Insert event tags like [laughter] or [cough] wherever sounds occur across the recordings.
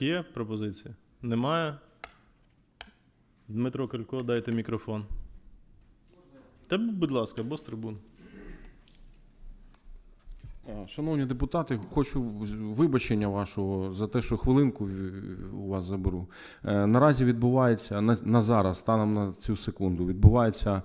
колег є пропозиції? Немає. Дмитро Калько, дайте мікрофон. Та, будь ласка, бо з трибун. Шановні депутати, хочу вибачення вашого за те, що хвилинку е, у вас заберу. Е, Наразі відбувається на, на зараз, станом на цю секунду, відбувається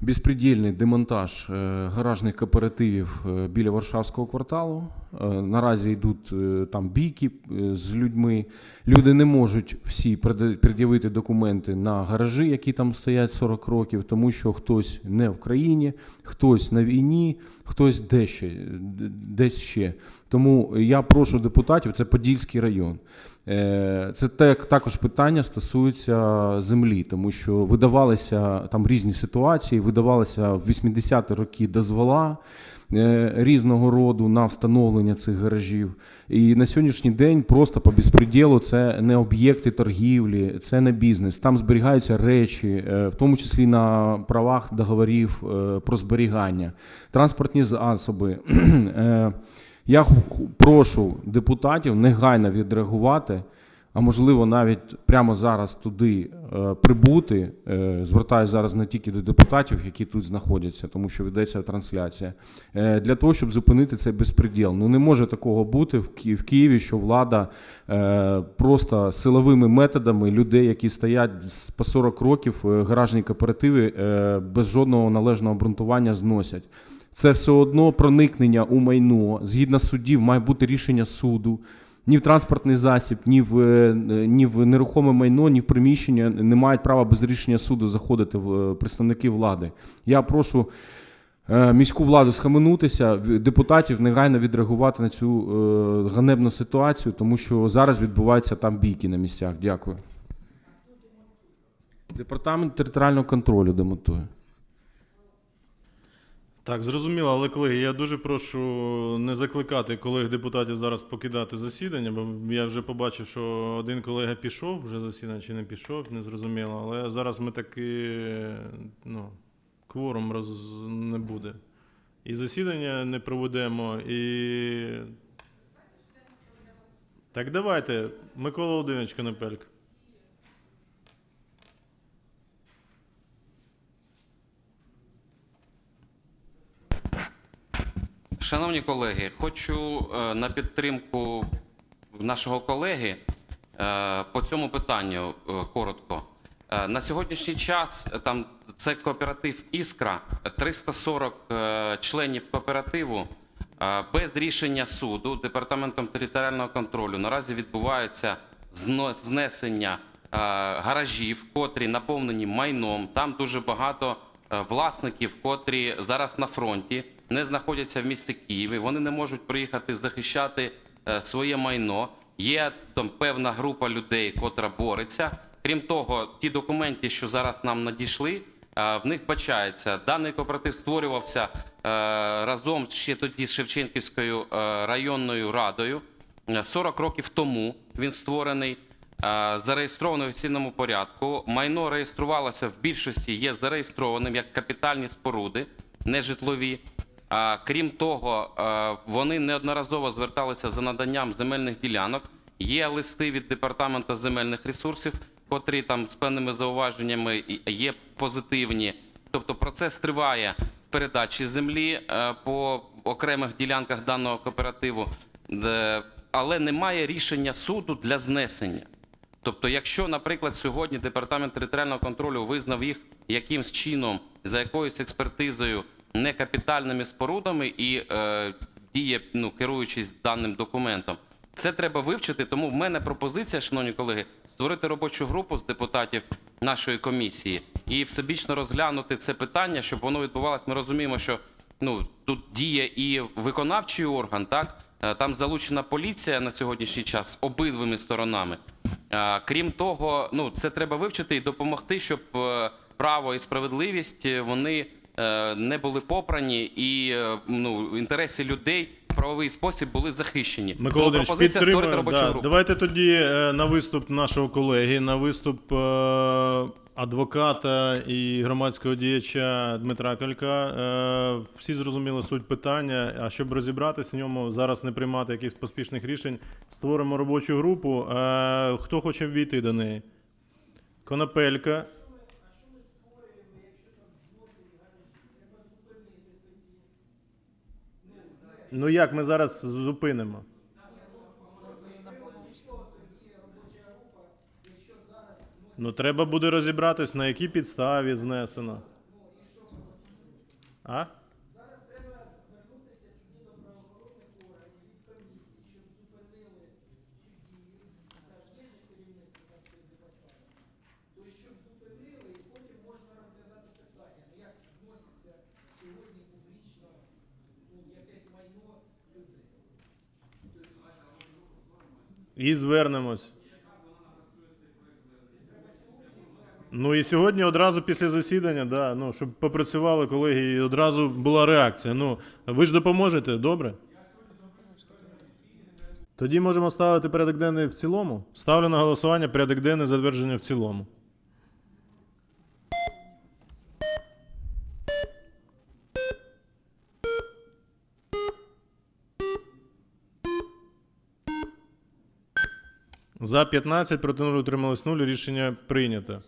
безпредельний демонтаж е, гаражних кооперативів е, біля Варшавського кварталу. Е, Наразі йдуть там бійки з людьми. Люди не можуть всі пред'явити документи на гаражі, які там стоять 40 років, тому що хтось не в країні, хтось на війні, хтось де ще, десь ще. Тому я прошу депутатів, це Подільський район. Е, Це також питання стосується землі, тому що видавалися там різні ситуації, видавалися в 80-ті роки дозвола е, різного роду на встановлення цих гаражів. І на сьогоднішній день просто по безпреділу це не об'єкти торгівлі, це не бізнес. Там зберігаються речі, е, в тому числі на правах договорів про зберігання, транспортні засоби. [clears throat] Я прошу депутатів негайно відреагувати, а можливо навіть прямо зараз туди е, прибути. Е, звертаюся зараз не тільки до депутатів, які тут знаходяться, тому що ведеться трансляція, е, для того, щоб зупинити цей безпреділ. Ну не може такого бути в, Ки- в Києві, що влада просто силовими методами людей, які стоять по 40 років, гаражні кооперативи без жодного належного обґрунтування зносять. Це все одно проникнення у майно. Згідно суддів, має бути рішення суду. Ні в транспортний засіб, ні в, е, ні в нерухоме майно, ні в приміщення не мають права без рішення суду заходити в е, представники влади. Я прошу е, міську владу схаменутися, депутатів негайно відреагувати на цю ганебну ситуацію, тому що зараз відбуваються там бійки на місцях. Дякую. Департамент територіального контролю демонтує. Так, зрозуміло, але колеги, я дуже прошу не закликати колег депутатів зараз покидати засідання, бо я вже побачив, що один колега пішов вже засідання чи не пішов, не зрозуміло. Але зараз ми таки ну, кворум роз... не буде. І засідання не проведемо, і. Так давайте, Микола Володимирович Конопелько. Шановні колеги, хочу е, на підтримку нашого колеги е, по цьому питанню е, коротко. На сьогоднішній час там це кооператив Іскра, 340 е, членів кооперативу без рішення суду департаментом територіального контролю наразі відбувається знесення гаражів, котрі наповнені майном. Там дуже багато власників, котрі зараз на фронті, не знаходяться в місті Києві. Вони не можуть приїхати захищати е, своє майно. Є там певна група людей, котра бореться. Крім того, ті документи, що зараз нам надійшли, е, в них бачається, даний кооператив створювався е, разом ще тоді з Шевченківською районною радою. Е, 40 років тому він створений, зареєстрований в офіційному порядку. Майно реєструвалося в більшості, є зареєстрованим як капітальні споруди, не житлові. Крім того, е, вони неодноразово зверталися за наданням земельних ділянок. Є листи від департаменту земельних ресурсів, котрі там з певними зауваженнями є позитивні. Тобто процес триває в передачі землі е, по окремих ділянках даного кооперативу, але немає рішення суду для знесення. Тобто, якщо, наприклад, сьогодні департамент територіального контролю визнав їх якимсь чином за якоюсь експертизою некапітальними спорудами і е, діє, ну, керуючись даним документом, це треба вивчити. Тому в мене пропозиція, шановні колеги, створити робочу групу з депутатів нашої комісії і всебічно розглянути це питання, щоб воно відбувалося. Ми розуміємо, що ну тут діє і виконавчий орган, так Е, там залучена поліція на сьогоднішній час з обидвими сторонами. Е, Крім того, ну це треба вивчити і допомогти, щоб право і справедливість вони не були попрані, і е, ну інтереси людей в правовий спосіб були захищені. Микола Володимирович, пропозиція створити робочу Да, групу. давайте тоді е, на виступ нашого колеги, на виступ е, адвоката і громадського діяча Дмитра Калька. Е, Всі зрозуміли суть питання. А щоб розібратися в ньому, зараз не приймати якихось поспішних рішень, створимо робочу групу. Е, Хто хоче ввійти до неї? Конопелька. Ну як ми зараз зупинимо? Ну, треба буде розібратись, на якій підставі знесено. А? І звернемось. Ну і сьогодні одразу після засідання, да, ну, щоб попрацювали колеги, і одразу була реакція. Ну, ви ж допоможете, добре? Тоді можемо ставити порядок денний в цілому. Ставлю на голосування порядок денний затвердження в цілому. За 15, проти 0 утрималось 0. Рішення прийнято.